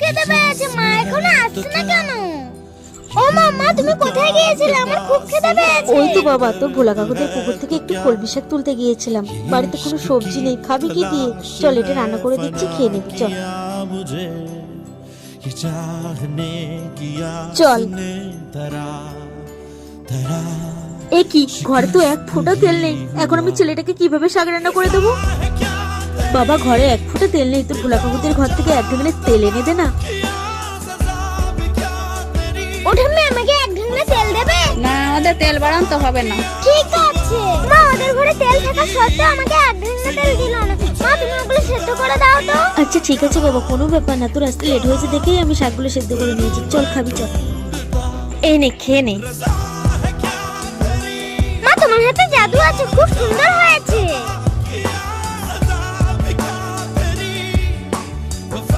খেতে পেয়েছে মা এখন আসছে না কেন? ও মাম্মা তুমি কোথায় গিয়েছিলে? আমার খুব খেতে পেয়েছে। ওই তো বাবা, তোর ভোলা কাকুদের পুকুর থেকে একটু কলমি শাক তুলতে গিয়েছিলাম। বাড়িতে কোনো সবজি নেই, খাবি কি দিয়ে? চল, এটা রান্না করে দিচ্ছি, খেয়ে নিবি, চল। চল। এ কি ঘরে তো এক ফোঁটা তেল নেই। এখন আমি ছেলেটাকে কীভাবে শাক রান্না করে দেবো? বাবা ঘরে এক ফোঁটা তেল নেই তোর ভোলা কাকুদের ঘর থেকে এক ঢাকনা তেল এনে দে না। ওঠাম্মে আমাকে এক ঢাকনা তেল দেবে? না আমাদের তেল বাড়াতে হবে না। ঠিক আছে। মা ওদের ঘরে তেল থাকা সত্ত্বেও আমাকে এক ঢাকনা তেল দিল না। মা তুমি ওগুলো সেদ্ধ করে দাও তো। আচ্ছা ঠিক আছে বাবা কোনো ব্যাপার না। তোর আসতে লেট হয়েছে দেখেই আমি শাকগুলো সেদ্ধ করে নিয়েছি। চল খাবি চল। এই নে খেয়ে নে। মা তোমার হাতে জাদু আছে খুব সুন্দর হয়েছে।